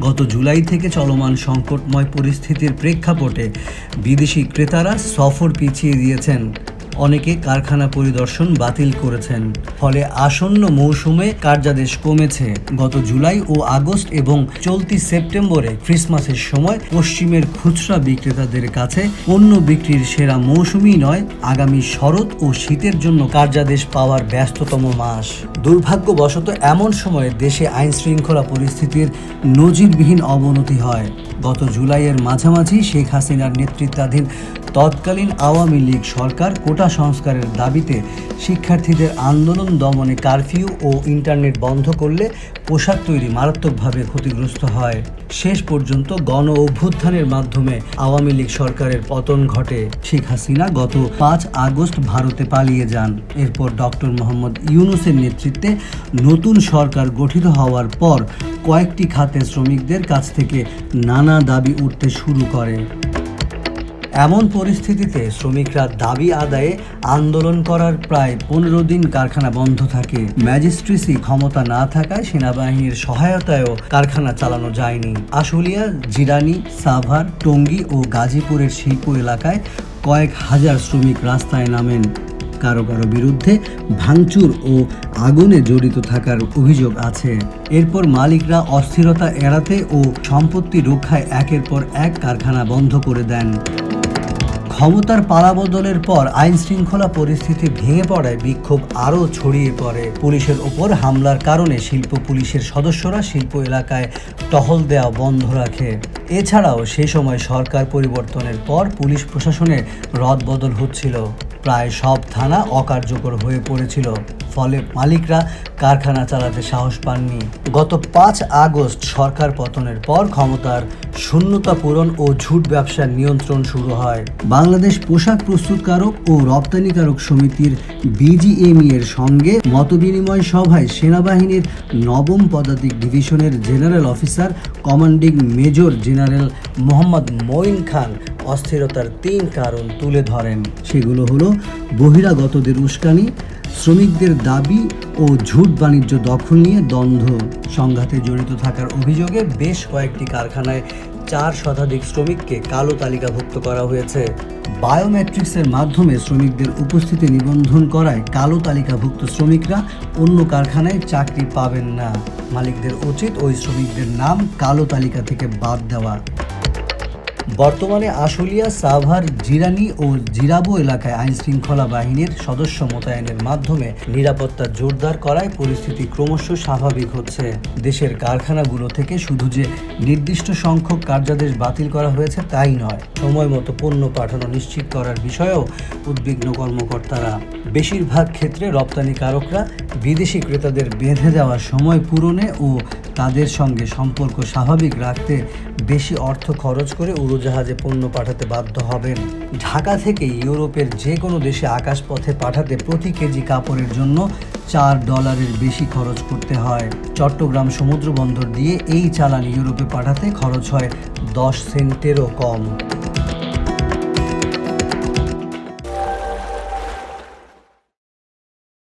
গত জুলাই থেকে চলমান সংকটময় পরিস্থিতির প্রেক্ষাপটে বিদেশি ক্রেতারা সফর পিছিয়ে দিয়েছেন। অনেকে কারখানা পরিদর্শন বাতিল করেছেন। ফলে আসন্ন মৌসুমে কার্যাদেশ কমেছে। গত জুলাই ও আগস্ট এবং চলতি সেপ্টেম্বরে ক্রিসমাসের সময় পশ্চিমের খুচরা বিক্রেতাদের কাছে পণ্য বিক্রির সেরা মৌসুমই নয়, আগামী শরৎ ও শীতের জন্য কার্যাদেশ পাওয়ার ব্যস্ততম মাস। দুর্ভাগ্যবশত এমন সময়ে দেশে আইন শৃঙ্খলা পরিস্থিতির নজিরবিহীন অবনতি হয়। গত জুলাইয়ের মাঝামাঝি শেখ হাসিনার নেতৃত্বাধীন তৎকালীন আওয়ামী লীগ সরকার কোটা সংস্কারের দাবিতে শিক্ষার্থীদের আন্দোলন দমনে কারফিউ ও ইন্টারনেট বন্ধ করলে পোশাক তৈরি মারাত্মকভাবে ক্ষতিগ্রস্ত হয়। শেষ পর্যন্ত গণ অভ্যুত্থানের মাধ্যমে আওয়ামী লীগ সরকারের পতন ঘটে। শেখ হাসিনা গত পাঁচ আগস্ট ভারতে পালিয়ে যান। এরপর ডক্টর মোহাম্মদ ইউনুসের নেতৃত্বে নতুন সরকার গঠিত হওয়ার পর কয়েকটি খাতে শ্রমিকদের কাছ থেকে নানা দাবি উঠতে শুরু করে। এমন পরিস্থিতিতে শ্রমিকরা দাবি আদায়ে আন্দোলন করার প্রায় পনেরো দিন কারখানা বন্ধ থাকে। ম্যাজিস্ট্রেসি ক্ষমতা না থাকায় সেনাবাহিনীর সহায়তায়ও কারখানা চালানো যায়নি। আশুলিয়া, জিরানি, সাভার, টঙ্গী ও গাজীপুরের শিল্প এলাকায় কয়েক হাজার শ্রমিক রাস্তায় নামেন। কারও কারও বিরুদ্ধে ভাঙচুর ও আগুনে জড়িত থাকার অভিযোগ আছে। এরপর মালিকরা অস্থিরতা এড়াতে ও সম্পত্তি রক্ষায় একের পর এক কারখানা বন্ধ করে দেন। ক্ষমতার পালাবদলের পর আইন শৃঙ্খলা পরিস্থিতি ভেঙে পড়ায় বিক্ষোভ আরও ছড়িয়ে পড়ে। পুলিশের ওপর হামলার কারণে শিল্প পুলিশের সদস্যরা শিল্প এলাকায় টহল দেওয়া বন্ধ রাখে। এছাড়াও সে সময় সরকার পরিবর্তনের পর পুলিশ প্রশাসনের রদবদল হচ্ছিল। প্রায় সব থানা অকার্যকর হয়ে পড়েছিল। ফলে মালিকরা কারখানা চালাতে সাহস পাননি। গত পাঁচ আগস্ট সরকার পতনের পর ক্ষমতার শূন্যতা পূরণ ও ঝুট ব্যবসার নিয়ন্ত্রণ শুরু হয়। বাংলাদেশ পোশাক প্রস্তুতকারক ও রপ্তানিকারক সমিতির বিজিএমই এর সঙ্গে মতবিনিময় সভায় সেনাবাহিনীর নবম পদাতিক ডিভিশনের general officer commanding major general Mohammad Moin Khan অস্থিরতার তিন কারণ তুলে ধরেন। সেগুলো হলো বহিরাগতদের উস্কানি, শ্রমিকদের দাবি ও ঝুট বাণিজ্য দখল নিয়ে দ্বন্দ্ব। সংঘাতে জড়িত থাকার অভিযোগে বেশ কয়েকটি কারখানায় চার শতাধিক শ্রমিককে কালো তালিকাভুক্ত করা হয়েছে। বায়োমেট্রিক্সের মাধ্যমে শ্রমিকদের উপস্থিতি নিবন্ধন করায় কালো তালিকাভুক্ত শ্রমিকরা অন্য কারখানায় চাকরি পাবেন না। মালিকদের উচিত ওই শ্রমিকদের নাম কালো তালিকা থেকে বাদ দেওয়া। বর্তমানে আশুলিয়া, সাভার, জিরানি ও জিরাবো এলাকায় আইন শৃঙ্খলা বাহিনীর সদস্য মোতায়েনের মাধ্যমে নিরাপত্তা জোরদার করায় পরিস্থিতি ক্রমশ স্বাভাবিক হচ্ছে। দেশের কারখানাগুলো থেকে শুধু যে নির্দিষ্ট সংখ্যক কার্যাদেশ বাতিল করা হয়েছে তাই নয়, সময় মতো পণ্য পাঠানো নিশ্চিত করার বিষয়েও উদ্বিগ্ন কর্মকর্তারা। বেশিরভাগ ক্ষেত্রে রপ্তানিকারকরা বিদেশি ক্রেতাদের বেঁধে দেওয়া সময় পূরণে ও তাদের সঙ্গে সম্পর্ক স্বাভাবিক রাখতে বেশি অর্থ খরচ করে উড়োজাহাজে পণ্য পাঠাতে বাধ্য হবেন। ঢাকা থেকে ইউরোপের যে কোনো দেশে আকাশপথে পাঠাতে প্রতি কেজি কাপড়ের জন্য চার ডলারের বেশি খরচ করতে হয়। চট্টগ্রাম সমুদ্র বন্দর দিয়ে এই চালান ইউরোপে পাঠাতে খরচ হয় দশ সেন্টেরও কম।